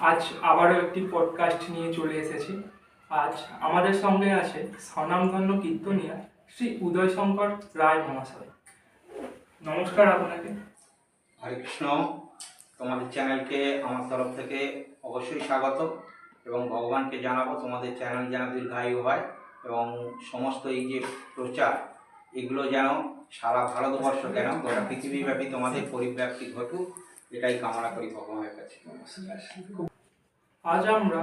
আজ আবারও একটি পডকাস্ট নিয়ে চলে এসেছি। আজ আমাদের সঙ্গে আছে স্বনামধন্য কীর্তনিয়া শ্রী উদয় শঙ্কর রায় মহাশয়। নমস্কার আপনাকে। হরে কৃষ্ণ, তোমাদের চ্যানেলকে আমার তরফ থেকে অবশ্যই স্বাগত এবং ভগবানকে জানাব তোমাদের চ্যানেল যেন দীর্ঘায়ু হয় এবং সমস্ত এই যে প্রচার, এগুলো যেন সারা ভারতবর্ষ কেন গোটা পৃথিবীব্যাপী তোমাদের পরিব্যাপ্তি ঘটুক। এটাই কামনা করি ভগবানের কাছে। আজ আমরা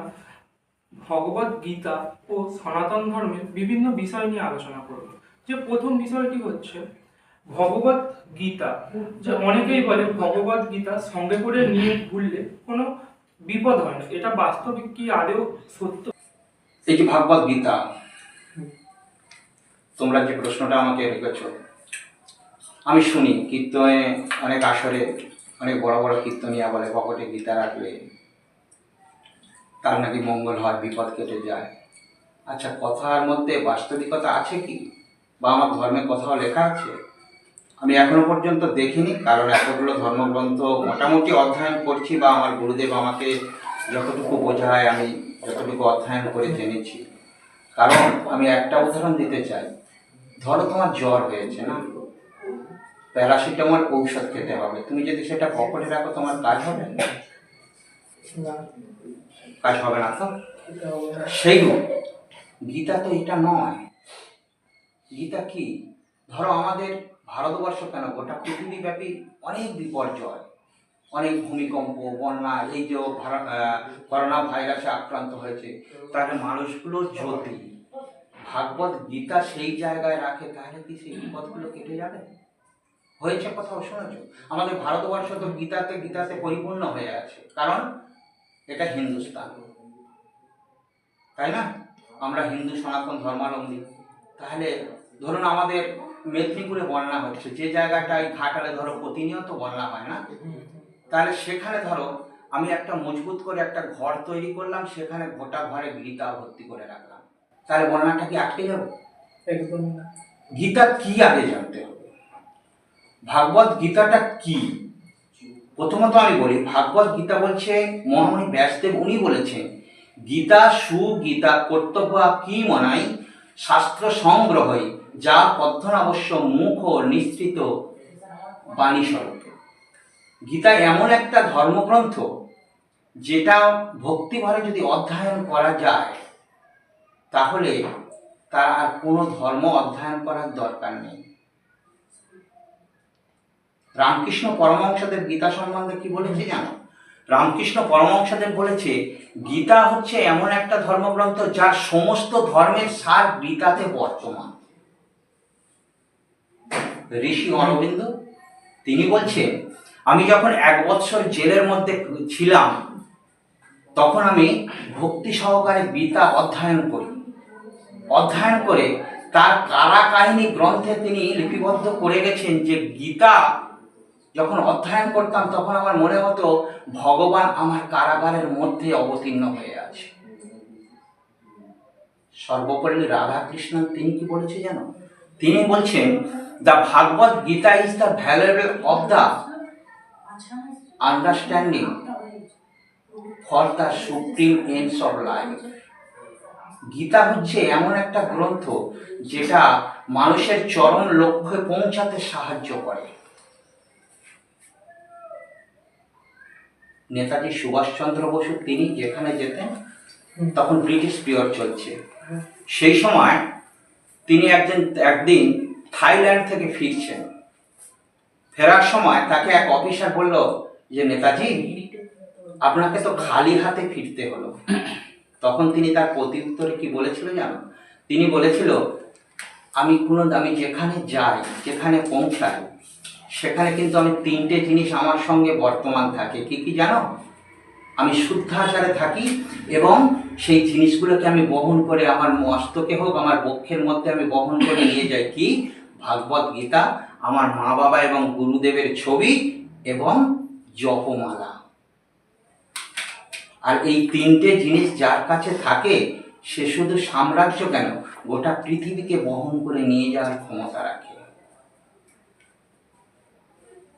ভগবত গীতা ও সনাতন ধর্মের বিভিন্ন বিষয় নিয়ে আলোচনা করব। যে প্রথম বিষয়টি হচ্ছে ভগবত গীতা। যে অনেকেই বলে ভগবত গীতা সঙ্গে করে নিয়ে ঘুরলে কোনো বিপদ হয় না। এটা বাস্তবিক কি আদেও সত্য? এই যে ভাগবত গীতা? তোমরা যে প্রশ্নটা আমাকে রেখেছ আমি শুনি কীর্তনে অনেক আসরে অনেক বড় বড় কীর্তনিয়া বলে পকেটে গীতা রাখলে তার নাকি মঙ্গল হয়, বিপদ কেটে যায়। আচ্ছা কথার মধ্যে বাস্তবিকতা আছে কি? বা আমার ধর্মে কোথাও লেখা আছে? আমি এখনও পর্যন্ত দেখিনি, কারণ এতগুলো ধর্মগ্রন্থ মোটামুটি অধ্যয়ন করছি বা আমার গুরুদেব আমাকে যতটুকু বোঝায়, আমি যতটুকু অধ্যয়ন করে জেনেছি। কারণ আমি একটা উদাহরণ দিতে চাই। ধরো তোমার জ্বর হয়েছে, না? প্যারাসিটামল ঔষধ খেতে হবে। তুমি যদি সেটা পকেটে রাখো তোমার কাজ হবে না। কাজ হবে না তো? সেইরূপ গীতা তো এটা নয়। গীতা কি? ধরো আমাদের ভারতবর্ষ কেন? গোটা পৃথিবীব্যাপী অনেক বিপর্যয়। অনেক ভূমিকম্প বন্যা এই যে করোনা ভাইরাসে আক্রান্ত হয়েছে তাহলে মানুষগুলো যদি ভাগবত গীতা সেই জায়গায় রাখে তাহলে কি সেই বিপদগুলো কেটে যাবে? হয়েছে কোথাও শুনেছ? আমাদের ভারতবর্ষ তো গীতাতে গীতাতে পরিপূর্ণ হয়ে আছে। কারণ এটা হিন্দুস্তান। তাই না? আমরা হিন্দু সনাতন ধর্মাবলম্বী তাহলে ধরুন আমাদের মেদিনীপুরে বন্যা হচ্ছে যে জায়গাটায় ঘাটালে ধরো প্রতিনিয়ত বন্যা হয় না? তাহলে সেখানে ধরো আমি একটা মজবুত করে একটা ঘর তৈরি করলাম সেখানে গোটা ঘরে গীতা ভর্তি করে রাখলাম। তাহলে বন্যাটা কি আটকে যাবে? একদম গীতা কি আগে জানতে হবে? ভাগবত গীতাটা কি? প্রথমত আমি বলি, ভাগবত গীতা বলছে মহামণি ব্যাসদেব উনি বলেছেন, গীতা সুগীতা কর্তব্য কি মনাই, শাস্ত্র সংগ্রহই যা পদ্ধন অবশ্য মুখ নিঃসৃত বাণী স্বরূপ। গীতা এমন একটা ধর্মগ্রন্থ, যেটা ভক্তিভরে যদি অধ্যয়ন করা যায়, তাহলে তার আর কোনো ধর্ম অধ্যয়ন করার দরকার নেই। রামকৃষ্ণ পরমহংসদেব গীতা সম্বন্ধে কি বলেছে জানো? রামকৃষ্ণ পরমহংসদেব বলেছে, গীতা হচ্ছে এমন একটা ধর্মগ্রন্থ যার সমস্ত ধর্মের সার গীতাতে বর্তমান। ঋষি অরবিন্দ, তিনি বলছেন আমি যখন এক বৎসর জেলের মধ্যে ছিলাম, তখন আমি ভক্তি সহকারে গীতা অধ্যয়ন করি। অধ্যয়ন করে তার কারা কাহিনী গ্রন্থে তিনি লিপিবদ্ধ করে গেছেন যে গীতা যখন অধ্যয়ন করতাম, তখন আমার মনে হতো ভগবান আমার কারাগারের মধ্যে অবতীর্ণ হয়ে আছে। সর্বোপরি রাধাকৃষ্ণ তিনি কি বলেছে জানো? তিনি বলছেন the Bhagavad Gita is the valuable of the understanding for the supreme ends of life Gita হচ্ছে এমন একটা গ্রন্থ যেটা মানুষের চরম লক্ষ্যে পৌঁছাতে সাহায্য করে। নেতাজি সুভাষচন্দ্র বসু তিনি যেখানে যেতেন তখন ব্রিটিশ পিরিয়ড চলছে। সেই সময় তিনি একদিন একদিন থাইল্যান্ড থেকে ফিরছেন। ফেরার সময় তাকে এক অফিসার বলল যে নেতাজি আপনাকে তো খালি হাতে ফিরতে হলো। তখন তিনি তার প্রত্যুত্তরে কি বলেছিল জানো? তিনি বলেছিল আমি কোনো আমি যেখানে যাই যেখানে পৌঁছাই সেখানে কিন্তু আমি তিনটে জিনিস আমার সঙ্গে বর্তমান থাকে। কি কি জানো? আমি শুদ্ধ শুদ্ধাচারে থাকি এবং সেই জিনিসগুলোকে আমি বহন করে আমার মস্তকে হোক, আমার বক্ষের মধ্যে আমি বহন করে নিয়ে যাই কি? ভাগবত গীতা, আমার মা বাবা এবং গুরুদেবের ছবি এবং জপমালা। আর এই তিনটে জিনিস যার কাছে থাকে, সে শুধু সাম্রাজ্য কেন? গোটা পৃথিবীকে বহন করে নিয়ে যাওয়ার ক্ষমতা রাখে।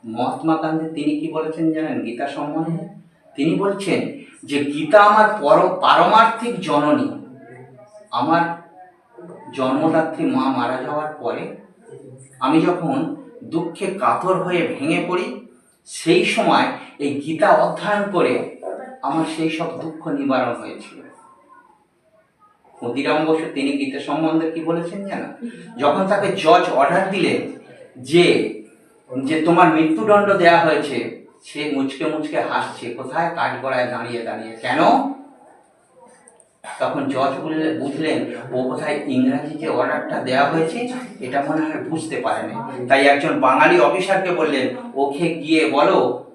মহাত্মা গান্ধী তিনি কি বলেছেন জানেন? গীতা সম্বন্ধে? তিনি বলছেন যে গীতা আমার পর পারমার্থিক জননী। আমার জন্মদাত্রী মা মারা যাওয়ার পরে আমি যখন দুঃখে কাতর হয়ে ভেঙে পড়ি, সেই সময় এই গীতা অধ্যয়ন করে আমার সেই সব দুঃখ নিবারণ হয়েছিল। ক্ষুদিরাম বসু তিনি গীতা সম্বন্ধে কি বলেছেন জানো যখন তাকে জজ অর্ডার দিলেন যে যে তোমার মৃত্যুদণ্ড দেয়া হয়েছে, সে মুচকে মুচকে হাসছে। কোথায়? কাঠগড়ায় দাঁড়িয়ে দাঁড়িয়ে। কেন? তখন জজ বললে বুঝলেন, ও কোথায় ইংরাজি যে অর্ডারটা দেওয়া হয়েছে, এটা মনে হয় বুঝতে পারেনি। তাই একজন বাঙালি অফিসারকে বললেন, ওকে গিয়ে বলো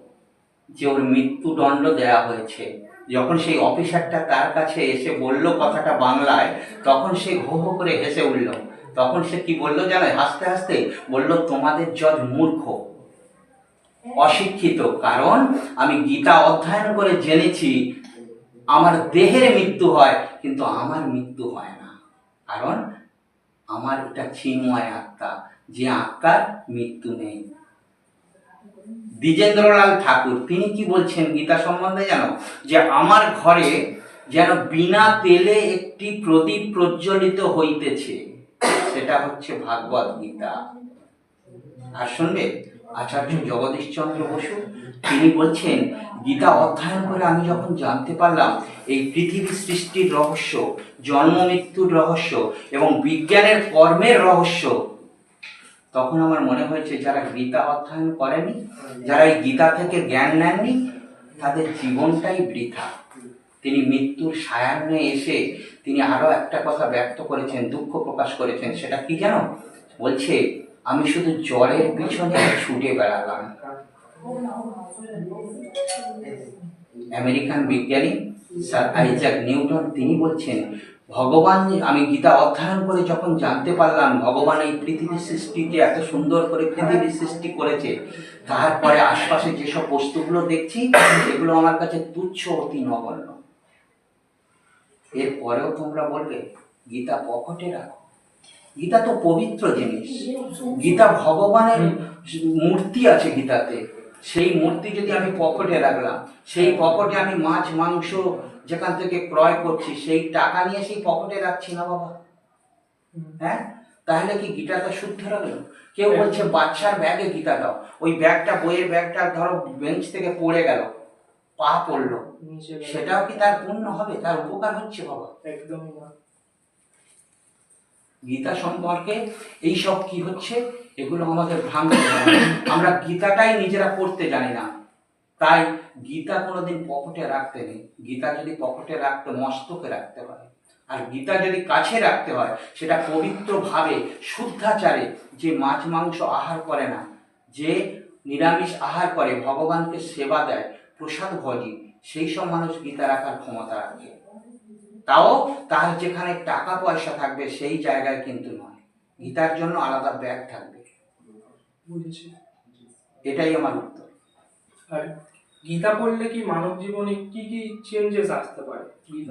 যে ওর মৃত্যুদণ্ড দেওয়া হয়েছে। যখন সেই অফিসারটা তার কাছে এসে বলল কথাটা বাংলায়, তখন সে হো হো করে হেসে উঠল। তখন সে কি বলল জানো হাসতে হাসতে বলল, তোমাদের জজ মূর্খ, অশিক্ষিত। কারণ আমি গীতা অধ্যয়ন করে জেনেছি, আমার দেহের মৃত্যু হয়, কিন্তু আমার মৃত্যু হয় না। কারণ আমার এটা চিন্ময় আত্মা, যে আত্মার মৃত্যু নেই। দ্বিজেন্দ্রলাল ঠাকুর, তিনি কি বলছেন গীতা সম্বন্ধে জানো? যে আমার ঘরে যেন বিনা তেলে একটি প্রদীপ প্রজ্বলিত হইতেছে, সেটা হচ্ছে ভাগবত গীতা। আর শুনবে, আচার্য জগদীশচন্দ্র বসু, তিনি বলছেন, গীতা অধ্যয়ন করে আমি যখন জানতে পারলাম, এই পৃথিবী সৃষ্টির রহস্য, জন্ম মৃত্যুর রহস্য এবং বিজ্ঞানের কর্মের রহস্য তখন আমার মনে হয়েছে যারা গীতা অধ্যয়ন করেনি, যারা এই গীতা থেকে জ্ঞান নেননি, তাদের জীবনটাই বৃথা। তিনি মৃত্যুর সায়ান্নে এসে তিনি আরও একটা কথা ব্যক্ত করেছেন, দুঃখ প্রকাশ করেছেন, সেটা কি জানো? বলছে, আমি শুধু জ্বরের পিছনে ছুটে বেড়ালাম। আমেরিকান বিজ্ঞানী স্যার আইজাক নিউটন, তিনি বলছেন ভগবান আমি গীতা অধ্যয়ন করে যখন জানতে পারলাম, ভগবান এই পৃথিবী সৃষ্টিতে এত সুন্দর করে পৃথিবী সৃষ্টি করেছে, তারপরে আশপাশে যেসব বস্তুগুলো দেখছি, এগুলো আমার কাছে তুচ্ছ অতি নগণ্য। এরপরেও তোমরা বলবে, গীতা পকেটে রাখো। গীতা তো পবিত্র জিনিস। গীতা ভগবানের মূর্তি আছে গীতাতে। সেই মূর্তি যদি আমি পকেটে রাখলাম, সেই পকেটে আমি মাছ, মাংস যেখান থেকে ক্রয় করছি সেই টাকা নিয়ে সেই পকেটে রাখছি না বাবা। হ্যাঁ? তাহলে কি গীতাটা শুদ্ধ রাখল কেউ বলছে বাচ্চার ব্যাগে গীতা দাও। ওই ব্যাগটা বইয়ের ব্যাগটা ধরো বেঞ্চ থেকে পড়ে গেল পা পড়ল। সেটাও কি তার পূর্ণ হবে? তার উপকার হচ্ছে বাবা। একদমই না। গীতা সম্পর্কে এই সব কি হচ্ছে এগুলো আমাদের ভ্রান্ত আমরা গীতাটাই নিজেরা পড়তে জানি না। তাই গীতা কোনোদিন পকেটে রাখতে নেই গীতা যদি পকেটে রাখতে মস্তকে রাখতে হয় আর গীতা যদি কাছে রাখতে হয় সেটা পবিত্রভাবে শুদ্ধাচারে যে মাছ মাংস আহার করে না যে নিরামিষ আহার করে ভগবানকে সেবা দেয় প্রসাদ ভজি সেই সব মানুষ গীতা রাখার ক্ষমতা রাখে। তাও তার যেখানে টাকা পয়সা থাকবে সেই জায়গায় কিন্তু নয়। গীতার জন্য আলাদা ব্যাগ থাকবে। এটাই আমার উত্তর। আর গীতা পড়লে কি মানব জীবনে কি কি চেঞ্জেস আসতে পারে?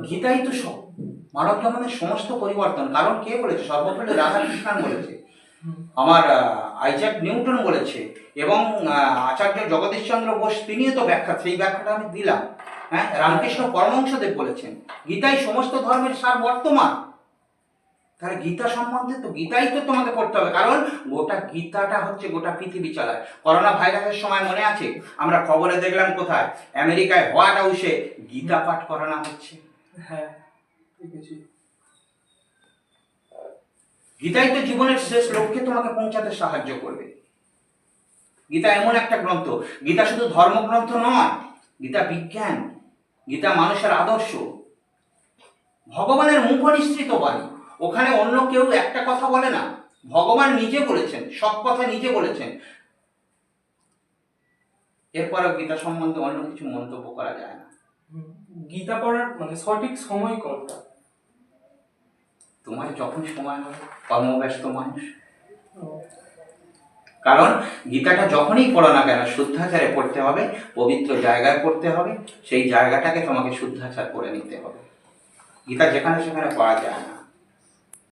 গীতাই তো সব। মানব জীবনের সমস্ত পরিবর্তন। কারণ কে বলেছে? সর্বপল্লী রাধাকৃষ্ণন বলেছে। আমার আইজাক নিউটন বলেছে। এবং আচার্য জগদীশচন্দ্র বোস তিনিও তো ব্যাখ্যা সেই ব্যাখ্যাটা আমি দিলাম। হ্যাঁ রামকৃষ্ণ পরমংসদেব বলেছেন। গীতাই সমস্ত ধর্মের সার বর্তমান। তাহলে গীতা সম্বন্ধে তো গীতাই তো তোমাকে পড়তে হবে কারণ গোটা গীতাটা হচ্ছে গোটা পৃথিবী চালায়। করোনা ভাইরাসের সময় মনে আছে? আমরা খবরে দেখলাম কোথায়? আমেরিকায় হোয়াইট হাউসে গীতা পাঠ করানো হচ্ছে। হ্যাঁ গীতাই তো জীবনের শেষ লক্ষ্যে তোমাকে পৌঁছাতে সাহায্য করবে। গীতা এমন একটা গ্রন্থ। গীতা শুধু ধর্মগ্রন্থ নয় গীতা বিজ্ঞান গীতা মানুষের আদর্শ। ভগবানের মুখ নিঃসৃত বাণী। ওখানে অন্য কেউ একটা কথা বলে না। ভগবান নিজে বলেছেন সব কথা নিজে বলেছেন। এরপরেও গীতা সম্বন্ধে অন্য কিছু মন্তব্য করা যায় না। গীতা পড়ার মানে সঠিক সময় কোনটা? তোমার যখন সময় হবে কর্মব্যস্ত মানুষ। কারণ গীতাটা যখনই পড়ো না কেন শুদ্ধাচারে পড়তে হবে পবিত্র জায়গায় পড়তে হবে সেই জায়গাটাকে তোমাকে শুদ্ধাচার করে নিতে হবে। গীতা যেখানে সেখানে পড়া যায় না।